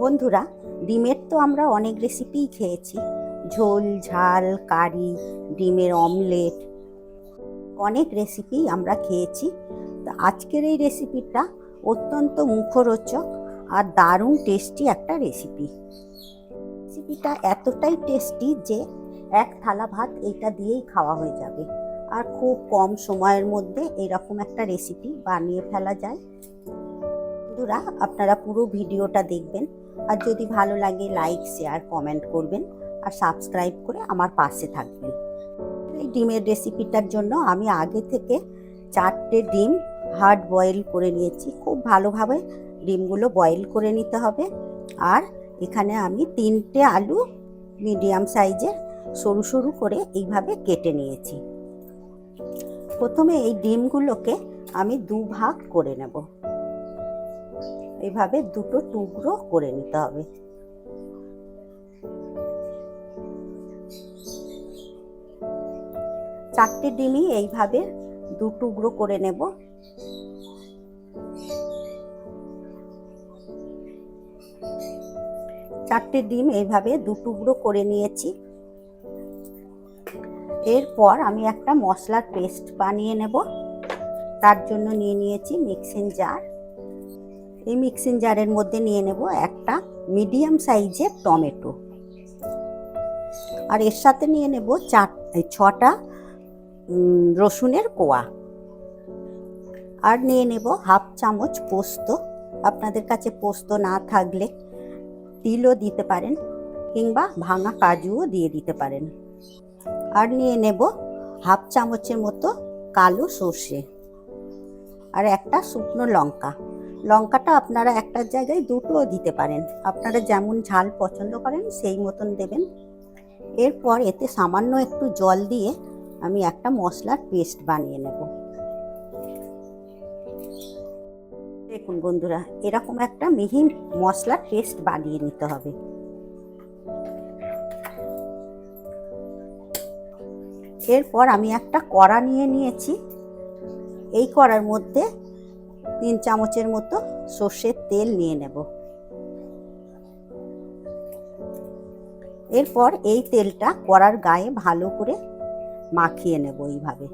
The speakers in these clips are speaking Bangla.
বন্ধুরা, ডিমের তো আমরা অনেক রেসিপিই খেয়েছি। ঝোল, ঝাল, কারি, ডিমের অমলেট অনেক রেসিপি আমরা খেয়েছি। তো আজকের এই রেসিপিটা অত্যন্ত মুখরোচক আর দারুণ টেস্টি একটা রেসিপি রেসিপিটা এতটাই টেস্টি যে এক থালা ভাত এইটা দিয়েই খাওয়া হয়ে যাবে। আর খুব কম সময়ের মধ্যে এরকম একটা রেসিপি বানিয়ে ফেলা যায়। বন্ধুরা, আপনারা পুরো ভিডিওটা দেখবেন। আর যদি ভালো লাগে লাইক শেয়ার কমেন্ট করবেন আর সাবস্ক্রাইব করে আমার পাশে থাকবেন। এই ডিমের রেসিপিটার জন্য আমি আগে থেকে চারটে ডিম হার্ড বয়েল করে নিয়েছি। খুব ভালোভাবে ডিমগুলো বয়েল করে নিতে হবে। আর এখানে আমি তিনটে আলু মিডিয়াম সাইজের সরু সরু করে এইভাবে কেটে নিয়েছি। প্রথমে এই ডিমগুলোকে আমি দু ভাগ করে নেব। এইভাবে দুটো টুকরো করে নিতে হবে। চারটে ডিমই এইভাবে দু টুকরো করে নেব। চারটে ডিম এইভাবে দু টুকরো করে নিয়েছি। এরপর আমি একটা মশলার পেস্ট বানিয়ে নেব। তার জন্য নিয়ে নিয়েছি মিক্সিং জার। এই মিক্সিং জারের মধ্যে নিয়ে নেব একটা মিডিয়াম সাইজের টমেটো আর এর সাথে নিয়ে নেব চার ছটা রসুনের কোয়া। আর নিয়ে নেব হাফ চামচ পোস্ত। আপনাদের কাছে পোস্ত না থাকলে তিলও দিতে পারেন কিংবা ভাঙা কাজুও দিয়ে দিতে পারেন। আর নিয়ে নেব হাফ চামচের মতো কালো সর্ষে। আর একটা শুকনো লঙ্কা। লঙ্কাটা আপনারা একটার জায়গায় দুটোও দিতে পারেন। আপনারা যেমন ঝাল পছন্দ করেন, সেই মতন দেবেন। এরপর এতে সামান্য একটু জল দিয়ে আমি একটা মশলার পেস্ট বানিয়ে নেব। দেখুন বন্ধুরা, এরকম একটা মিহি মশলার পেস্ট বানিয়ে নিতে হবে। এরপর আমি একটা কড়া নিয়ে নিয়েছি। এই কড়ার মধ্যে তিন চামচের মতো সর্ষের তেল নিয়ে নেব। এরপর এই তেলটা কড়ার গায়ে ভালো করে মাখিয়ে নেব এইভাবে।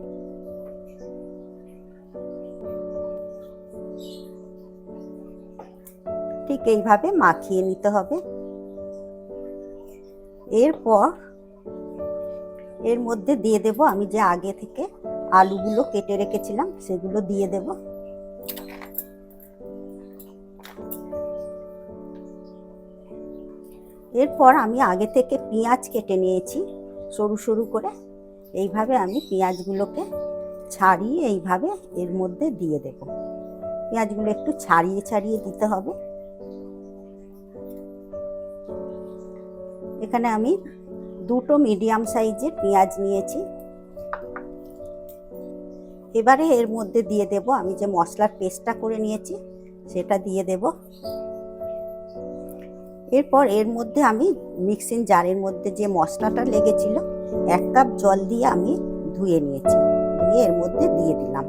ঠিক এইভাবে মাখিয়ে নিতে হবে। এরপর এর মধ্যে দিয়ে দেব, আমি যে আগে থেকে আলুগুলো কেটে রেখেছিলাম সেগুলো দিয়ে দেব। এরপর আমি আগে থেকে পেঁয়াজ কেটে নিয়েছি সরু সরু করে। এইভাবে আমি পেঁয়াজগুলোকে ছাড়িয়ে এইভাবে এর মধ্যে দিয়ে দেব। পেঁয়াজগুলো একটু ছাড়িয়ে ছাড়িয়ে দিতে হবে। এখানে আমি দুটো মিডিয়াম সাইজের পেঁয়াজ নিয়েছি। এবারে এর মধ্যে দিয়ে দেব, আমি যে মশলার পেস্টটা করে নিয়েছি সেটা দিয়ে দেব। এরপর এর মধ্যে আমি মিক্সিং জারের মধ্যে যে মশলাটা লেগেছিল, এক কাপ জল দিয়ে আমি ধুয়ে নিয়েছি। ধুয়ে এর মধ্যে দিয়ে দিলাম।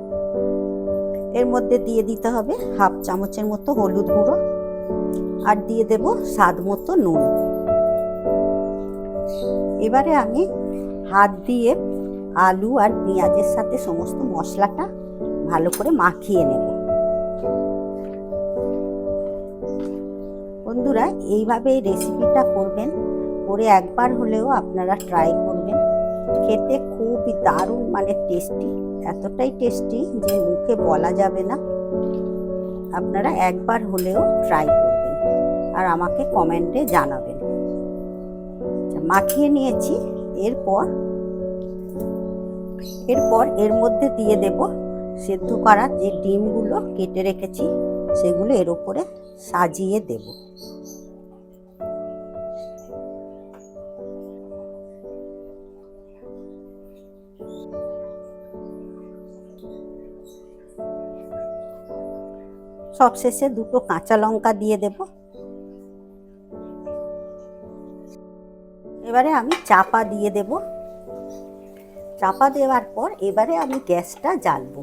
এর মধ্যে দিয়ে দিতে হবে হাফ চামচের মতো হলুদ গুঁড়ো আর দিয়ে দেব স্বাদ মতো নুন। এবারে আমি হাত দিয়ে আলু আর পেঁয়াজের সাথে সমস্ত মশলাটা ভালো করে মাখিয়ে নেব। বন্ধুরা এইভাবে রেসিপিটা করবেন। করে একবার হলেও আপনারা ট্রাই করবেন। খেতে খুবই দারুণ মানে টেস্টি এতটাই টেস্টি যে মুখে বলা যাবে না। আপনারা একবার হলেও ট্রাই করবেন আর আমাকে কমেন্টে জানাবেন। আচ্ছা, মাখিয়ে নিয়েছি। এরপর এরপর এর মধ্যে দিয়ে দেব সেদ্ধ করার যে ডিমগুলো কেটে রেখেছি সেগুলো এর উপরে সাজিয়ে দেব সবশেষে দুটো কাঁচা লঙ্কা দিয়ে দেব এবারে আমি চাপা দিয়ে দেব চাপা দেওয়ার পর এবারে আমি গ্যাসটা জ্বালবো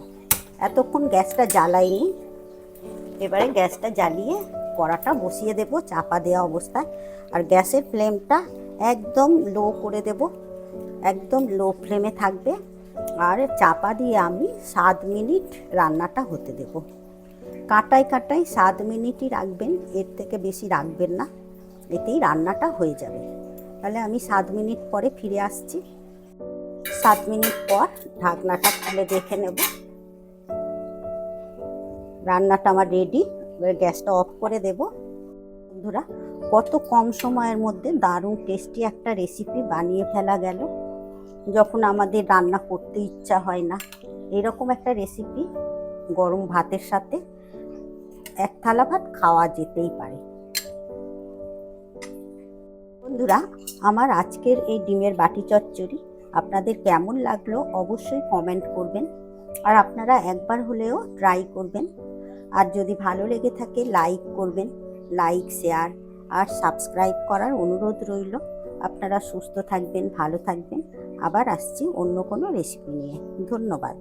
এতক্ষণ গ্যাসটা জ্বালাইনি এবারে গ্যাসটা জ্বালিয়ে কড়াটা বসিয়ে দেব, চাপা দেওয়া অবস্থায়। আর গ্যাসের ফ্লেমটা একদম লো করে দেব। একদম লো ফ্লেমে থাকবে। আর চাপা দিয়ে আমি সাত মিনিট রান্নাটা হতে দেব। কাটায় কাটায় সাত মিনিটই রাখবেন, এর থেকে বেশি রাখবেন না। এতেই রান্নাটা হয়ে যাবে। তাহলে আমি সাত মিনিট পরে ফিরে আসছি। সাত মিনিট পর ঢাকনাটা খুলে দেখে নেব। রান্নাটা আমার রেডি গ্যাসটা অফ করে দেব। বন্ধুরা, কত কম সময়ের মধ্যে দারুণ টেস্টি একটা রেসিপি বানিয়ে ফেলা গেল। যখন আমাদের রান্না করতে ইচ্ছা হয় না, এরকম একটা রেসিপি গরম ভাতের সাথে এক থালা ভাত খাওয়া যেতেই পারে। বন্ধুরা, আমার আজকের এই ডিমের বাটি চচ্চড়ি আপনাদের কেমন লাগল অবশ্যই কমেন্ট করবেন। আর আপনারা একবার হলেও ট্রাই করবেন। আর যদি ভালো লেগে থাকে লাইক করবেন লাইক শেয়ার আর সাবস্ক্রাইব করার অনুরোধ রইল। আপনারা সুস্থ থাকবেন, ভালো থাকবেন। আবার আসছি অন্য কোনো রেসিপি নিয়ে। ধন্যবাদ।